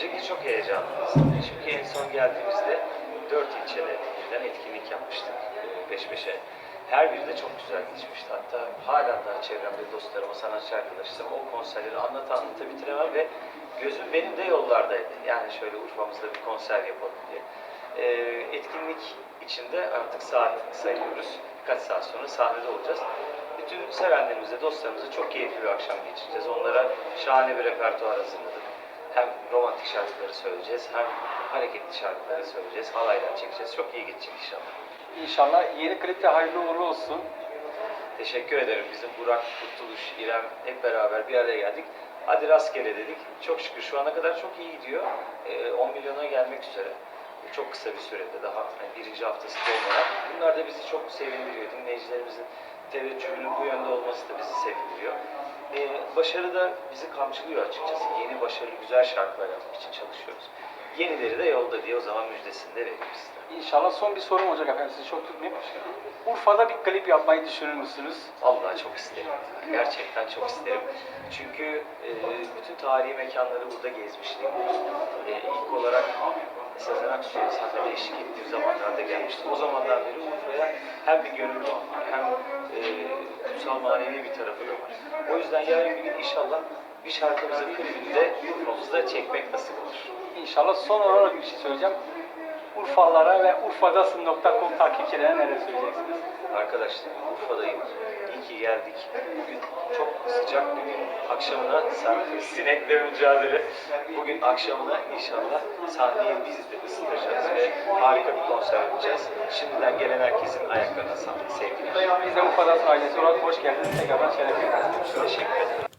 Öncelikle çok heyecanlıyız. Çünkü en son geldiğimizde dört ilçede birden etkinlik yapmıştık peş peşe. Her biri de çok güzel geçmişti. Hatta hala da çevremde dostlarıma, sanatçı arkadaşlarıma o konserleri anlata anlata bitiremem ve gözüm benim de yollardaydı. Yani şöyle Urfa'mızda bir konser yapalım diye. Ee, etkinlik içinde artık saat sayıyoruz. Birkaç saat sonra sahnede olacağız. Bütün sevenlerimize, dostlarımıza çok keyifli bir akşam geçireceğiz. Onlara şahane bir repertuar hazırladık. Hem romantik şarkıları söyleyeceğiz, hem hareketli şarkıları söyleyeceğiz, halaylar çekeceğiz. Çok iyi geçecek inşallah. İnşallah yeni klip de hayırlı uğurlu olsun. Teşekkür ederim. Bizim Burak, Kurtuluş, İrem hep beraber bir araya geldik. Hadi rastgele dedik. Çok şükür şu ana kadar çok iyi gidiyor. Ee, 10 milyona gelmek üzere. Çok kısa bir sürede daha hani birinci haftası olmadan. Bunlar da bizi çok sevindiriyor. Dinleyicilerimizin teveccühünün bu yönde olması da bizi sevindiriyor. Ee, başarı da bizi kamçılıyor açıkçası. Yeni başarılı güzel şarkılar yapmak için çalışıyoruz. Yenileri de yolda diye o zaman müjdesini de size. İnşallah son bir sorum olacak efendim sizi çok tutmayayım. Urfa'da bir klip yapmayı düşünür müsünüz? Allah çok isterim. Gerçekten çok isterim. Çünkü e, bütün tarihi mekanları burada gezmiştim. E, ilk olarak Sezen Aksu'ya sahnede eşlik ettiğim zamanlarda gelmiştim. O zamandan beri Urfa'ya hem bir gönül bağı var, hem e, kutsal manevi bir tarafı da var. O yüzden yarın bir gün inşallah bir şarkımızın klibini de Urfa'mızda çekmek nasip olur. İnşallah son olarak bir şey söyleyeceğim. Urfalılara ve urfadasın.com takipçilerine neler söyleyeceksiniz? Arkadaşlar Urfa'dayım. İyi ki geldik. Bugün çok sıcak bir gün. Akşamına sen- sinekle mücadele. Bugün akşamına inşallah sahneyi biz de ısıtacağız ve harika bir konser yapacağız. Şimdiden gelen herkesin ayaklarına sağlık sevgiler. Biz de Urfa'dasın ailesi olarak hoş geldiniz. Tekrardan şeref verdiniz. Teşekkür ederim.